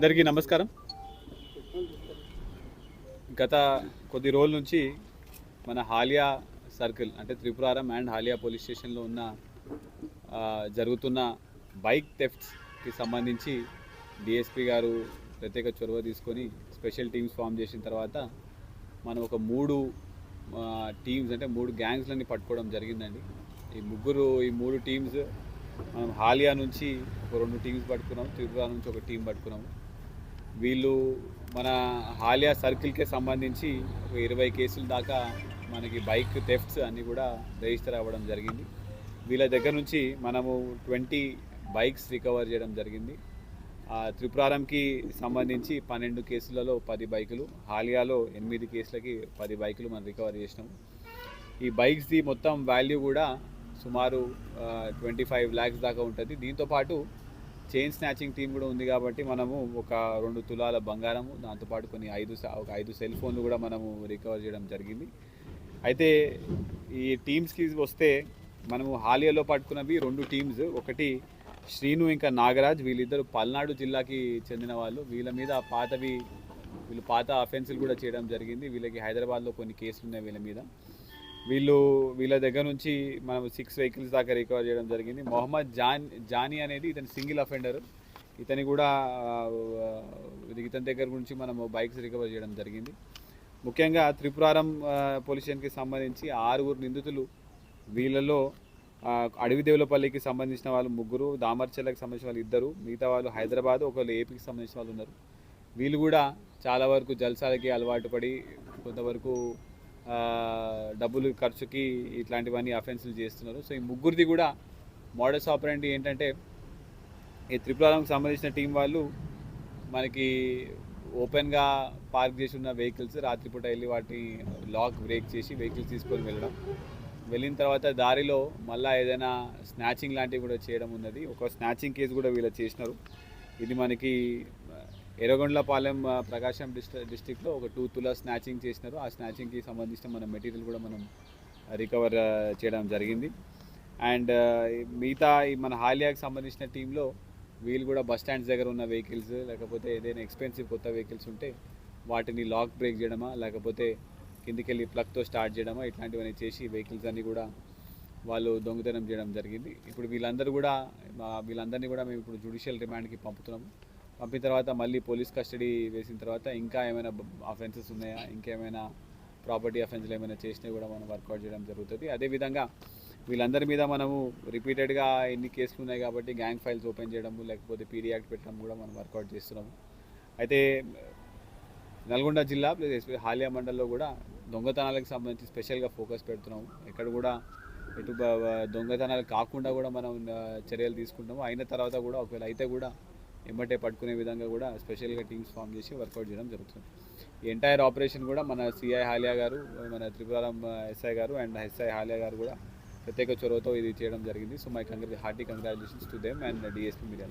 అందరికీ నమస్కారం. గత కొద్ది రోజుల నుంచి మన హాలియా సర్కిల్ అంటే త్రిపురారం అండ్ హాలియా పోలీస్ స్టేషన్లో ఉన్న జరుగుతున్న బైక్ థెఫ్ట్స్కి సంబంధించి డిఎస్పి గారు ప్రత్యేక చొరవ తీసుకొని స్పెషల్ టీమ్స్ ఫామ్ చేసిన తర్వాత మనం ఒక మూడు టీమ్స్ అంటే మూడు గ్యాంగ్స్లని పట్టుకోవడం జరిగిందండి. ఈ ముగ్గురు ఈ మూడు టీమ్స్ మనం హాలియా నుంచి ఒక రెండు టీమ్స్ పట్టుకున్నాం త్రిపుర నుంచి ఒక టీం పట్టుకున్నాము. వీళ్ళు మన హాలియా సర్కిల్కే సంబంధించి ఒక ఇరవై కేసుల దాకా మనకి బైక్ థెఫ్ట్స్ అన్నీ కూడా రిజిస్టర్ అవ్వడం జరిగింది. వీళ్ళ దగ్గర నుంచి మనము ట్వంటీ బైక్స్ రికవర్ చేయడం జరిగింది. ఆ త్రిపురారంకి సంబంధించి పన్నెండు కేసులలో పది బైకులు హాలియాలో ఎనిమిది కేసులకి పది బైకులు మనం రికవర్ చేసినాము ఈ బైక్స్ది మొత్తం వాల్యూ కూడా సుమారు ట్వంటీ ఫైవ్ ల్యాక్స్ దాకా ఉంటుంది. దీంతోపాటు చైన్ స్నాచింగ్ టీం కూడా ఉంది కాబట్టి మనము ఒక రెండు తులాల బంగారము దాంతోపాటు కొన్ని ఐదు ఒక ఐదు సెల్ ఫోన్లు కూడా మనము రికవర్ చేయడం జరిగింది. అయితే ఈ టీమ్స్కి వస్తే మనము హాలియాలో పట్టుకున్నవి రెండు టీమ్స్. ఒకటి శ్రీను ఇంకా నాగరాజ్. వీళ్ళిద్దరు పల్నాడు జిల్లాకి చెందిన వాళ్ళు. వీళ్ళ మీద పాతవి వీళ్ళు పాత అఫెన్సులు కూడా చేయడం జరిగింది. వీళ్ళకి హైదరాబాద్లో కొన్ని కేసులు ఉన్నాయి వీళ్ళ మీద. వీళ్ళు వీళ్ళ దగ్గర నుంచి మనం సిక్స్ వెహికల్స్ దాకా రికవర్ చేయడం జరిగింది. మొహమ్మద్ జాన్ జానీ అనేది ఇతని సింగిల్ అఫెండర్ ఇతని కూడా ఇతని దగ్గర నుంచి మనం బైక్స్ రికవర్ చేయడం జరిగింది. ముఖ్యంగా త్రిపురారం పోలీస్ స్టేషన్కి సంబంధించి ఆరుగురు నిందితులు వీళ్ళలో అడవి దేవులపల్లికి సంబంధించిన వాళ్ళు ముగ్గురు దామర్చెలకు సంబంధించిన వాళ్ళు ఇద్దరు మిగతా వాళ్ళు హైదరాబాద్ ఒకళ్ళు ఏపీకి సంబంధించిన వాళ్ళు ఉన్నారు. వీళ్ళు కూడా చాలా వరకు జల్సాలకి అలవాటు పడి కొంతవరకు డబ్బులు ఖర్చుకి ఇట్లాంటివన్నీ అఫెన్సులు చేస్తున్నారు. సో ఈ ముగ్గురిది కూడా మోడల్స్ ఆపరేంటి ఏంటంటే ఈ త్రిపురాలకు సంబంధించిన టీం వాళ్ళు మనకి ఓపెన్గా పార్క్ చేసి ఉన్న వెహికల్స్ రాత్రిపూట వెళ్ళి వాటిని లాక్ బ్రేక్ చేసి వెహికల్స్ తీసుకొని వెళ్ళడం. వెళ్ళిన తర్వాత దారిలో మళ్ళీ ఏదైనా స్నాచింగ్ లాంటివి కూడా చేయడం ఉన్నది. ఒక స్నాచింగ్ కేసు కూడా వీళ్ళు చేసినారు. ఇది మనకి ఎర్రగొండలపాలెం ప్రకాశం డిస్ట్రిక్ డిస్టిక్లో ఒక టూ తులా స్నాచింగ్ చేసినారు. ఆ స్నాచింగ్కి సంబంధించిన మన మెటీరియల్ కూడా మనం రికవర్ చేయడం జరిగింది. అండ్ మిగతా ఈ మన హాలియాకి సంబంధించిన టీంలో వీళ్ళు కూడా బస్ స్టాండ్స్ దగ్గర ఉన్న వెహికల్స్ లేకపోతే ఏదైనా ఎక్స్పెన్సివ్ కొత్త వెహికల్స్ ఉంటే వాటిని లాక్ బ్రేక్ చేయడమా లేకపోతే కిందికి వెళ్ళి ప్లగ్తో స్టార్ట్ చేయడమా ఇట్లాంటివన్నీ చేసి వెహికల్స్ అన్నీ కూడా వాళ్ళు దొంగతనం చేయడం జరిగింది. ఇప్పుడు వీళ్ళందరూ కూడా వీళ్ళందరినీ కూడా మేము ఇప్పుడు జుడిషియల్ రిమాండ్కి పంపుతున్నాము. పంపిన తర్వాత మళ్ళీ పోలీస్ కస్టడీ వేసిన తర్వాత ఇంకా ఏమైనా అఫెన్సెస్ ఉన్నాయా? ఇంకేమైనా ప్రాపర్టీ అఫెన్స్లు ఏమైనా చేసినా కూడా మనం వర్కౌట్ చేయడం జరుగుతుంది. అదేవిధంగా వీళ్ళందరి మీద మనము రిపీటెడ్గా ఎన్ని కేసులు ఉన్నాయి కాబట్టి గ్యాంగ్ ఫైల్స్ ఓపెన్ చేయడము లేకపోతే పీడీ యాక్ట్ పెట్టడం కూడా మనం వర్కౌట్ చేస్తున్నాము. అయితే నల్గొండ జిల్లా ప్లస్ ఎస్పీ హాలియా మండల్లో కూడా దొంగతనాలకు సంబంధించి స్పెషల్గా ఫోకస్ పెడుతున్నాము. ఎక్కడ కూడా ఎటు దొంగతనాలు కాకుండా కూడా మనం చర్యలు తీసుకుంటాము అయిన తర్వాత కూడా ఒకవేళ అయితే కూడా ఎమ్మటే పట్టుకునే విధంగా కూడా స్పెషల్గా టీమ్స్ ఫామ్ చేసి వర్కౌట్ చేయడం జరుగుతుంది. ఈ ఎంటైర్ ఆపరేషన్ కూడా మన సిఐ హాలియా గారు మన త్రిపురారం ఎస్ఐ గారు అండ్ ఎస్ఐ హాలియా గారు కూడా ప్రత్యేక చొరవతో ఇది చేయడం జరిగింది. So my congra hearty congratulations to them and DSP media.